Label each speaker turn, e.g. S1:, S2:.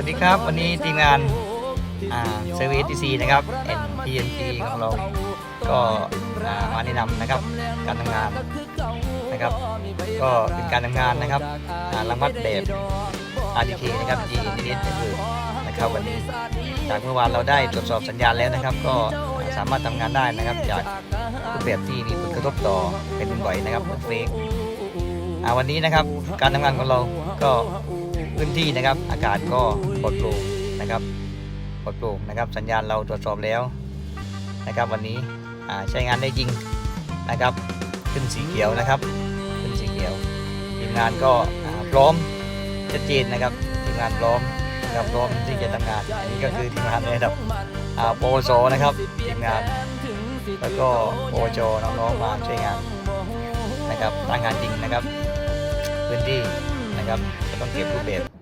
S1: วัสดีครับ วันนี้ทีมงานเซอร์วิสทีซีนะครับ NTNT ของเรา ก็ามาแนะนำนะครับการทำงานนะครับ ก็เป็นการทำงานนะครับระมัดแบบ RDK นะครับ G Internet ก็คือนะครับวันนี้จากเมื่อวานเราได้ตรวจสอบสัญญาณแล้วนะครับ ก็สามารถทำงานได้นะครับ จากรูปแบบที่มีผลกระทบต่อเป็นดินไหวนะครับเฟกวันนี้นะครับการทำงานของเราก็ พื้นที่นะครับ อากาศก็ปลอดโปร่งนะครับปลอดโปร่งนะครับ สัญญาณเราตรวจสอบแล้วนะครับ วันนี้ใช้งานได้จริงนะครับ ขึ้นสีเขียวนะครับ ขึ้นสีเขียวทีมงานก็พร้อมชัดเจนนะครับทีมงานพร้อมนะครับพร้อมที่จะทำงานอันนี้ก็คือทีมงานในระดับโปโซนะครับทีมงานแล้วก็โอโจน้องๆมาช่วยงานนะครับตั้งงานจริงนะครับ พื้นที่ ครับก็ต้องเก็บรูปเบ็ด